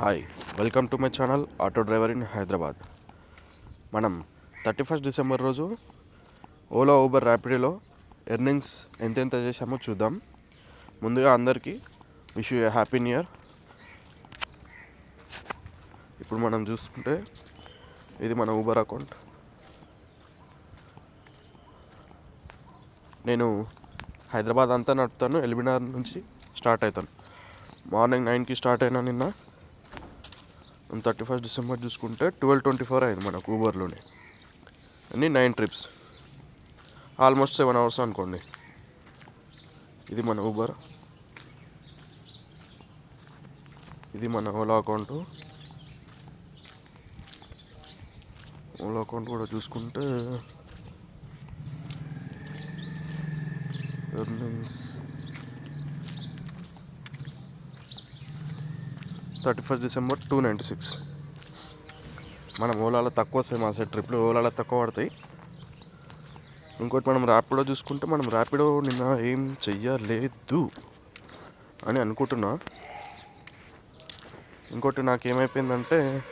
Hi welcome to my channel auto driver in Hyderabad. మనం thirty first December రోజు Ola Uber ర్యాపిడోలో earnings ఎంతెంత చేశామో చూద్దాం. ముందుగా అందరికీ wish you happy new year. ఇప్పుడు మనం చూసుకుంటే ఇది మన ఊబర్ అకౌంట్. నేను హైదరాబాద్ అంతా నడుపుతాను ఎల్బినార్ నుంచి స్టార్ట్ అవుతాను. మార్నింగ్ నైన్కి స్టార్ట్ అయినా నిన్న. థర్టీ ఫస్ట్ డిసెంబర్ చూసుకుంటే ట్వెల్వ్ ట్వంటీ ఫోర్ అయింది మనకు ఊబర్లోనే. అన్ని nine trips. Almost seven hours అనుకోండి. ఇది మన ఊబర్. ఇది మన ఓలా అకౌంట్. ఓలా అకౌంట్ కూడా చూసుకుంటే earnings thirty first December two ninety six. మనం ఓలాలో తక్కువ వస్తాయి మా సైడ్ ట్రిప్లు ఓలాలో తక్కువ పడతాయి. ఇంకోటి మనం ర్యాపిడో చూసుకుంటే మనం ర్యాపిడో నిన్న ఏం చెయ్యలేదు అని అనుకుంటున్నా. ఇంకోటి నాకు ఏమైపోయిందంటే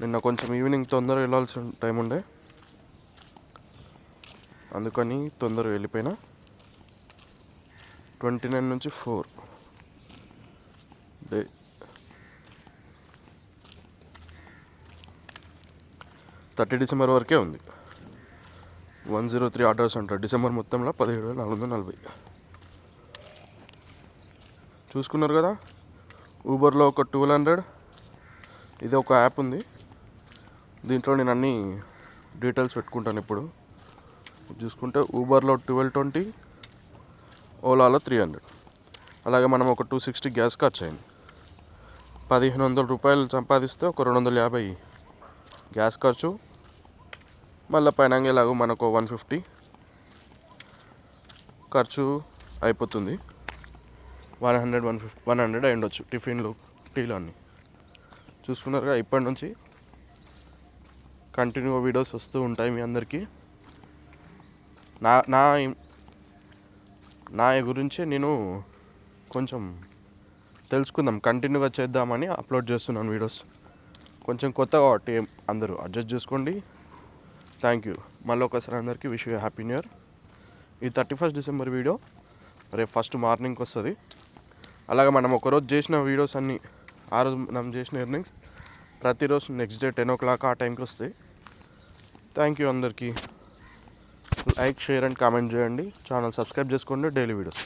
నిన్న కొంచెం ఈవినింగ్ తొందరగా వెళ్ళాల్సి టైం ఉండే. అందుకని తొందరగా వెళ్ళిపోయినా. ట్వంటీ నైన్ నుంచి ఫోర్. డే థర్టీ డిసెంబర్ వరకే ఉంది. వన్ జీరో త్రీ ఆర్డర్స్ అంటారు డిసెంబర్ మొత్తంలో పదిహేడు వేల నాలుగు వందల నలభై. చూసుకున్నారు కదా? ఊబర్లో ఒక టూ హండ్రెడ్ ఇది ఒక యాప్ ఉంది. దీంట్లో నేను అన్ని డీటెయిల్స్ పెట్టుకుంటాను ఇప్పుడు. చూసుకుంటే ఊబర్లో ట్వెల్వ్ ట్వంటీ ఓలాలో త్రీ హండ్రెడ్ అలాగే మనం ఒక టూ సిక్స్టీ గ్యాస్ ఖర్చు అయింది. పదిహేను వందల రూపాయలు సంపాదిస్తే ఒక రెండు వందల యాభై గ్యాస్ ఖర్చు. మళ్ళీ పైన ఎలాగో మనకు వన్ ఫిఫ్టీ ఖర్చు అయిపోతుంది. One hundred one fifty one hundred అయి ఉండొచ్చు టిఫిన్లు టీలు అన్నీ. చూసుకున్నారుగా ఇప్పటి నుంచి కంటిన్యూ వీడియోస్ వస్తూ ఉంటాయి మీ అందరికీ. నా నా నా గురించి నేను కొంచెం తెలుసుకుందాం. కంటిన్యూగా చేద్దామని అప్లోడ్ చేస్తున్నాను వీడియోస్ కొంచెం కొత్త కాబట్టి అందరూ అడ్జస్ట్ చేసుకోండి. థ్యాంక్ యూ మళ్ళీ ఒకసారి అందరికీ wish you happy new year ఈ థర్టీ ఫస్ట్ డిసెంబర్ వీడియో రేపు ఫస్ట్ మార్నింగ్కి వస్తుంది. అలాగే మనం ఒకరోజు చేసిన వీడియోస్ అన్నీ ఆ రోజు మనం చేసిన ఎర్నింగ్స్ ప్రతిరోజు next day ten o'clock ఆ టైంకి వస్తాయి. థ్యాంక్ యూ అందరికీ. లైక్ షేర్ అండ్ కామెంట్ చేయండి. ఛానల్ సబ్స్క్రైబ్ చేసుకోండి. Daily videos